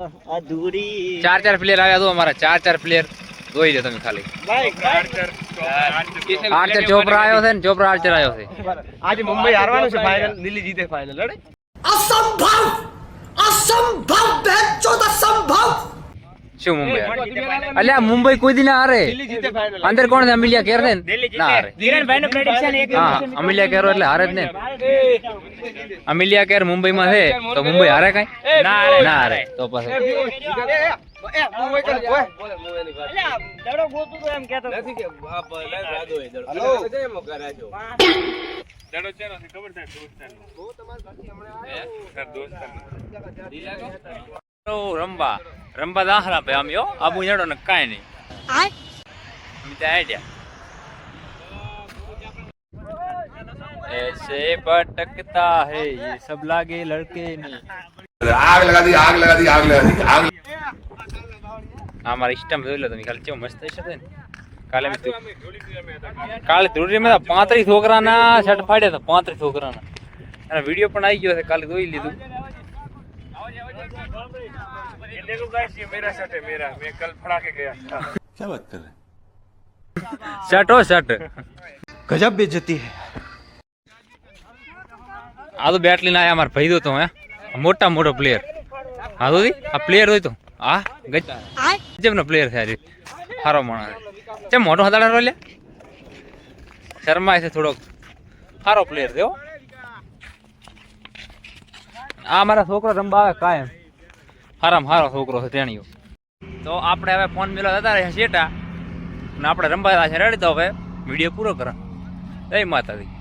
અધૂરી. ચાર ચાર પ્લેયર આવ્યા તો અમારા ચાર ચાર પ્લેયર જોઈ લો તમે ખાલી. આર્ચર ચોપરા આવ્યો છે ને ચોપરા આર્ચર આવ્યો છે. આજે મુંબઈ હારવાનું છે ફાઇનલ દિલ્હી જીતે ફાઇનલ અરે શું મુંબઈ? અલ્યા મુંબઈ કોઈ દી ના હારે. અંદર કોણ છે? અમિલિયા કેર ને? ના હારે. હા અમિલિયા કેરો એટલે હારે જ ને. અમિલિયા કેર મુંબઈમાં છે? તો મુંબઈ હારે કઈ? ના હારે ના હારે. તો પછી? દડો ગોતું તો એમ કેતો તો. રંબા રંબા દાખલા ભાઈ આમ યો આબુ જડો ને કાંઈ નહીં આમ ત્યાં આઈડિયા ऐसे भटकता है ये सब लागे लड़के नहीं आग लगा दी आग लगा दी आग लगा दी आग આ મારા ઇસ્ટમ જોઈ લો તમે ખાલી કેવું મસ્ત હશે ને કાલે મેં ધૂ- કાલે ધૂળીમાં પાંત્રીસ છોકરાના શર્ટ ફાડ્યા હતા પાંત્રીસ છોકરાના અને વિડીયો પણ આવી ગયો છે કાલે જોઈ લીધું क्या बात कर रहे શર્ટ હો શર્ટ गजब बेइज्जती है આ તો બેટલી ના અમાર ભાઈ દો તો હે મોટા મોટો પ્લેયર હા તો આ પ્લેયર હોય તો હા ગજબ નો પ્લેયર છે આજે સારો માણસ છે મોટો હતાડા રો લે શર્મા છે થોડોક સારો પ્લેયર છે હો આ મારા છોકરો રમવા આવે કાયમ. હારામ હારો છોકરો છે તેણીઓ તો આપણે હવે ફોન મિલો જતા રહ્યા શેટા. ને આપણે રમવા છે રેડી તો હવે. વીડિયો પૂરો કરો. જય માતાજી.